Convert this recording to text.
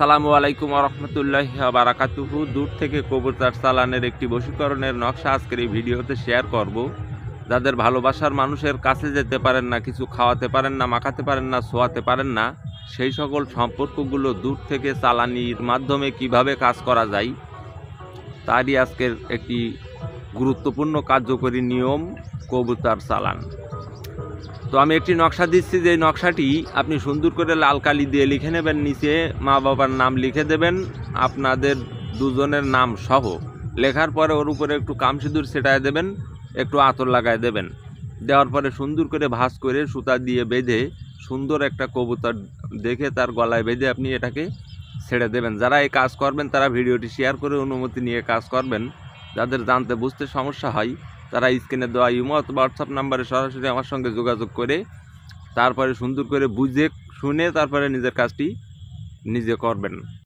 সালামু আলাইকুম রহমতুল্লাহ বারাকাতুহু। দূর থেকে কবুতর চালানের একটি বশীকরণের নকশা আজকের এই ভিডিওতে শেয়ার করব। যাদের ভালোবাসার মানুষের কাছে যেতে পারেন না, কিছু খাওয়াতে পারেন না, মাখাতে পারেন না, শোয়াতে পারেন না, সেই সকল সম্পর্কগুলো দূর থেকে চালানির মাধ্যমে কীভাবে কাজ করা যায়, তারই আজকের একটি গুরুত্বপূর্ণ কার্যকরী নিয়ম কবুতর চালান। তো আমি একটি নকশা দিচ্ছি, যে নকশাটি আপনি সুন্দর করে লাল কালি দিয়ে লিখে নেবেন, নিচে মা বাবার নাম লিখে দেবেন, আপনাদের দুজনের নাম সহ। লেখার পরে ওর উপরে একটু কাম সিঁদুর সেটায় দেবেন, একটু আতর লাগায় দেবেন। দেওয়ার পরে সুন্দর করে ভাঁজ করে সুতা দিয়ে বেঁধে সুন্দর একটা কবুতর দেখে তার গলায় বেঁধে আপনি এটাকে ছেড়ে দেবেন। যারা এই কাজ করবেন, তারা ভিডিওটি শেয়ার করে অনুমতি নিয়ে কাজ করবেন। যাদের জানতে বুঝতে সমস্যা হয় তারা স্ক্রিনে দেওয়া ইমো অথবা হোয়াটসঅ্যাপ নাম্বারে সরাসরি আমার সঙ্গে যোগাযোগ করে তারপরে সুন্দর করে বুঝে, শুনে তারপরে নিজের কাজটি নিজে করবেন।